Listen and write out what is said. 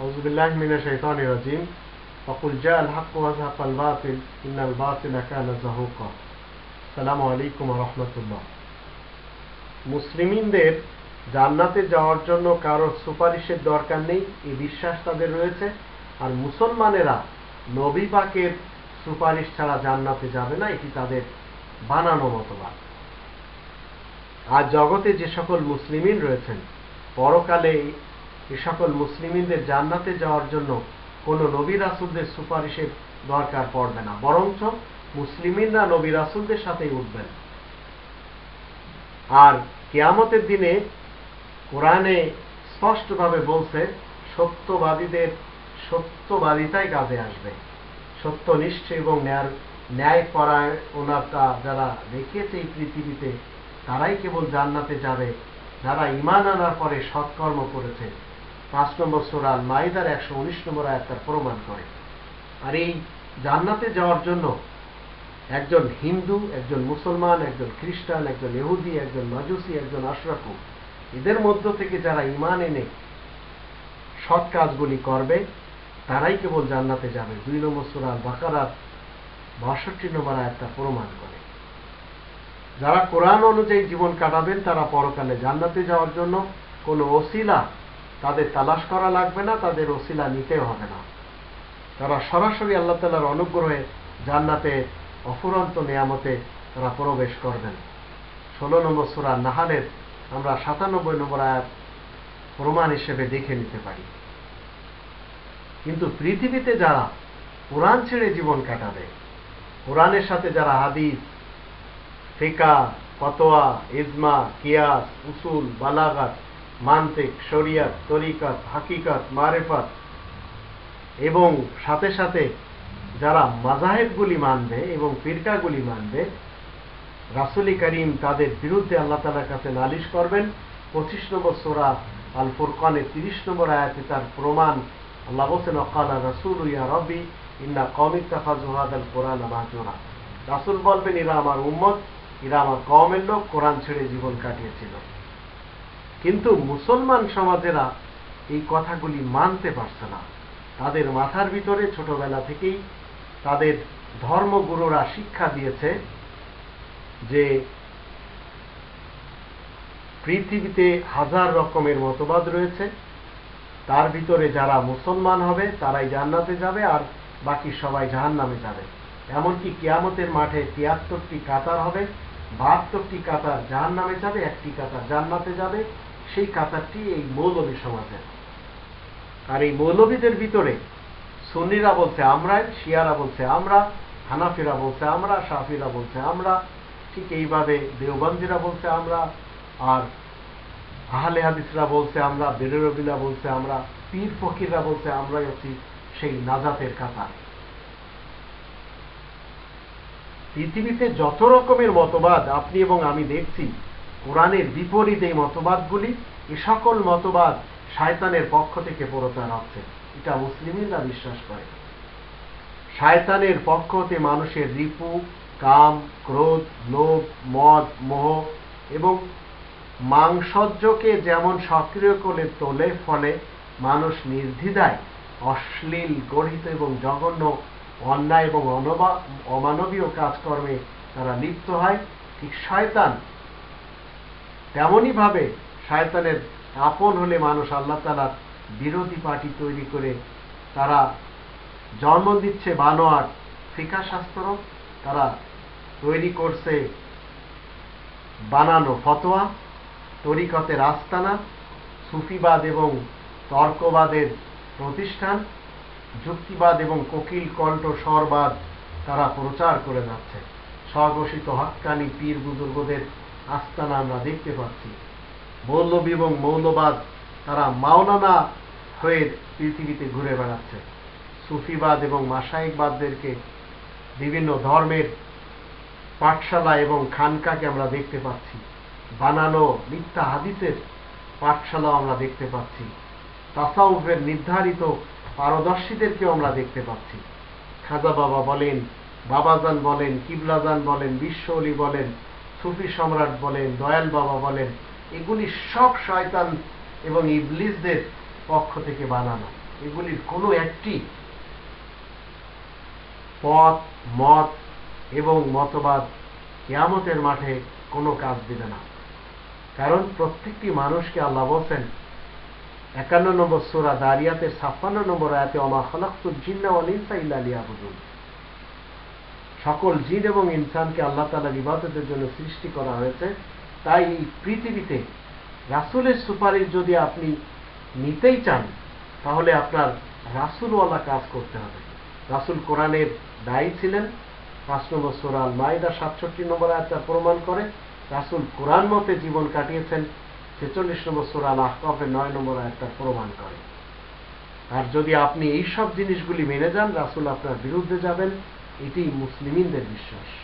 أعوذ بالله من الشيطان الرجيم وقل جاء الحق وزهق الباطل إن الباطل كان زهوقا السلام عليكم ورحمة الله মুসলিমিনদের জান্নাতে যাওয়ার জন্য কারোর সুপারিশের দরকার নেই এই বিশ্বাস তাদের রয়েছে আর মুসলমানেরা নবী পাকের সুপারিশ ছাড়া জান্নাতে যাবে না এটি তাদের বানানো মতবাদ আর জগতে যে সকল মুসলিমিন রয়েছেন পরকালে এ সকল মুসলিমিনদের জান্নাতে যাওয়ার জন্য কোনো নবী রাসুলদের সুপারিশের দরকার পড়বে না, বরঞ্চ মুসলিমিনরা নবী রাসুলদের সাথেই উঠবেন। আর কেয়ামতের দিনে কোরআনে স্পষ্টভাবে বলছে, সত্যবাদীদের সত্যবাদিতাই কাজে আসবে। সত্যনিষ্ঠ এবং ন্যায় ন্যায় পরায়ণতা যারা দেখিয়েছে এই পৃথিবীতে, তারাই কেবল জান্নাতে যাবে, যারা ইমান আনার পরে সৎকর্ম করেছে। পাঁচ নম্বর সোরাল মাইদার একশো উনিশ নম্বর আয়াত তার প্রমাণ করে। আর এই জান্নাতে যাওয়ার জন্য একজন হিন্দু, একজন মুসলমান, একজন খ্রিস্টান, একজন ইহুদি, একজন মাজুসি, একজন আশরাফু, এদের মধ্য থেকে যারা ইমান এনে সৎ কাজগুলি করবে, তারাই কেবল জান্নাতে যাবে। দুই নম্বর সুরাল বাকারাত বাষট্টি নম্বর আয়াতটা প্রমাণ করে। যারা কোরআন অনুযায়ী জীবন কাটাবেন, তারা পরকালে জান্নাতে যাওয়ার জন্য কোনো ওসিলা তাদের তালাশ করা লাগবে না, তাদের ওসিলা নিতেও হবে না। তারা সরাসরি আল্লাহ তালার অনুগ্রহে জান্নাতে অফুরন্ত নিয়ামতে তারা প্রবেশ করবেন। ষোলো নম্বর সুরা নাহালের আমরা সাতানব্বই নম্বর আয়াত প্রমাণ হিসেবে দেখে নিতে পারি। কিন্তু পৃথিবীতে যারা কোরআন ছেড়ে জীবন কাটাবে, কোরআনের সাথে যারা হাদিস, ফেকা, ফতোয়া, ইজমা, কিয়াস, উসুল, বালাগাত মান্তিক শরিয়াত, তরিকাত, হাকিকাত, মারেফাত এবং সাথে সাথে যারা মাজাহেবগুলি মানবে এবং ফিরকাগুলি মানবে, রাসুলি করিম তাদের বিরুদ্ধে আল্লাহ তালার কাছে নালিশ করবেন। পঁচিশ নম্বর সোরা আল ফুরকানের তিরিশ নম্বর আয়াতে তার প্রমাণ আল্লাহ বলছেন অকালা রাসুল ইয়া রবি ইন্না কমিক তাফা জোহাদ আল কোরআন মাহজোরা রাসুল বলবেন, এরা আমার উম্মত, এরা আমার কমের লোক, কোরআন ছেড়ে জীবন কাটিয়েছিল। কিন্তু মুসলমান সমাজেরা এই কথাগুলি মানতে পারছে না। তাদের মাথার ভিতরে ছোটবেলা থেকেই তাদের ধর্মগুরুরা শিক্ষা দিয়েছে যে পৃথিবীতে হাজার রকমের মতবাদ রয়েছে। তার ভিতরে যারা মুসলমান হবে, তারাই জান্নাতে যাবে আর বাকি সবাই জাহান নামে যাবে। এমনকি কিয়ামতের মাঠে তিয়াত্তরটি কাতার হবে, বাহাত্তরটি কাতার জাহান নামে যাবে, একটি কাতার জান্নাতে যাবে। সেই কাতারটি এই মৌলবী সমাজের। আর এই মৌলবীদের ভিতরে সুন্নিরা বলছে আমরা, শিয়ারা বলছে আমরা, হানাফিরা বলছে আমরা সাফিরা বলছে আমরা, ঠিক এইভাবে দেওবন্দিরা বলছে আমরা, আর আহলে হাদিসরা বলছে আমরা বেরবিলা বলছে আমরা, পীর ফকিররা বলছে আমরাই হচ্ছি সেই নাজাতের কাতার। পৃথিবীতে যত রকমের মতবাদ আপনি এবং আমি দেখছি কোরআনের বিপরীত এই মতবাদগুলি এ সকল মতবাদ শায়তানের পক্ষ থেকে প্রচার হচ্ছে। এটা মুসলিমরা বিশ্বাস করে। শায়তানের পক্ষ হতে মানুষের রিপু, কাম, ক্রোধ, লোভ, মদ, মোহ এবং মাংসজ্জকে যেমন সক্রিয় করে তোলে, ফলে মানুষ নির্দ্বিধায় অশ্লীল গঠিত এবং জঘন্য, অন্যায় এবং অমানবীয় কাজকর্মে তারা লিপ্ত হয়। ঠিক শয়তান তেমনইভাবে শয়তানের আপন হলে মানুষ আল্লাহ তালার বিরোধী পার্টি তৈরি করে তারা জন্ম দিচ্ছে বানোয়ার ফিকা শাস্ত্র তারা তৈরি করছে বানানো ফতোয়া তরিকতের আস্তানা সুফিবাদ এবং তর্কবাদের প্রতিষ্ঠান, যুক্তিবাদ এবং কোকিল কণ্ঠ স্বরবাদ তারা প্রচার করে যাচ্ছে। স্বঘোষিত হাক্কানি পীর বুজুর্গদের আস্তানা আমরা দেখতে পাচ্ছি। মৌলবী এবং মৌলবাদ, তারা মাওলানা হয়ে পৃথিবীতে ঘুরে বেড়াচ্ছে। সুফিবাদ এবং মাসায়িকবাদদেরকে বিভিন্ন ধর্মের পাঠশালা এবং খানকাকে আমরা দেখতে পাচ্ছি। বানানো মিথ্যা হাদিসের পাঠশালাও আমরা দেখতে পাচ্ছি। তাসাউফের নির্ধারিত পারদর্শীদেরকেও আমরা দেখতে পাচ্ছি। খাজা বাবা বলেন, বাবাজান বলেন, কিবলাজান বলেন বিশ্বলি বলেন সুফি সম্রাট বলেন, দয়াল বাবা বলেন, এগুলি সব শয়তান এবং ইবলিসদের পক্ষ থেকে বানানো। এগুলির কোনো একটি পথ, মত এবং মতবাদ কেয়ামতের মাঠে কোনো কাজ দিবে না। কারণ প্রত্যেকটি মানুষকে আল্লাহ বলছেন, একান্ন নম্বর সোরা দারিয়াতের ছাপ্পান্ন নম্বর আয়াতে অমা খলাকুল জিন্না ওয়াল ইনসা ইল্লা লিয়াবুদুন। সকল জিন এবং ইনসানকে আল্লাহ তালার ইবাদতের জন্য সৃষ্টি করা হয়েছে। তাই এই পৃথিবীতে রাসুলের সুপারিশ যদি আপনি নিতেই চান, তাহলে আপনার রাসুলওয়ালা কাজ করতে হবে। রাসুল কোরআনের দায়ী ছিলেন। পাঁচ নম্বর সোরাল মাইদা সাতষট্টি নম্বর আয়াতটা প্রমাণ করে, রাসুল কোরআন মতে জীবন কাটিয়েছেন। ছেচল্লিশ নম্বর সোরাল আহকাফের নয় নম্বর আয়াতটা প্রমাণ করে। আর যদি আপনি এই সব জিনিসগুলি মেনে যান, রাসুল আপনার বিরুদ্ধে যাবেন। এটি মুসলিমিনদের বিশ্বাস।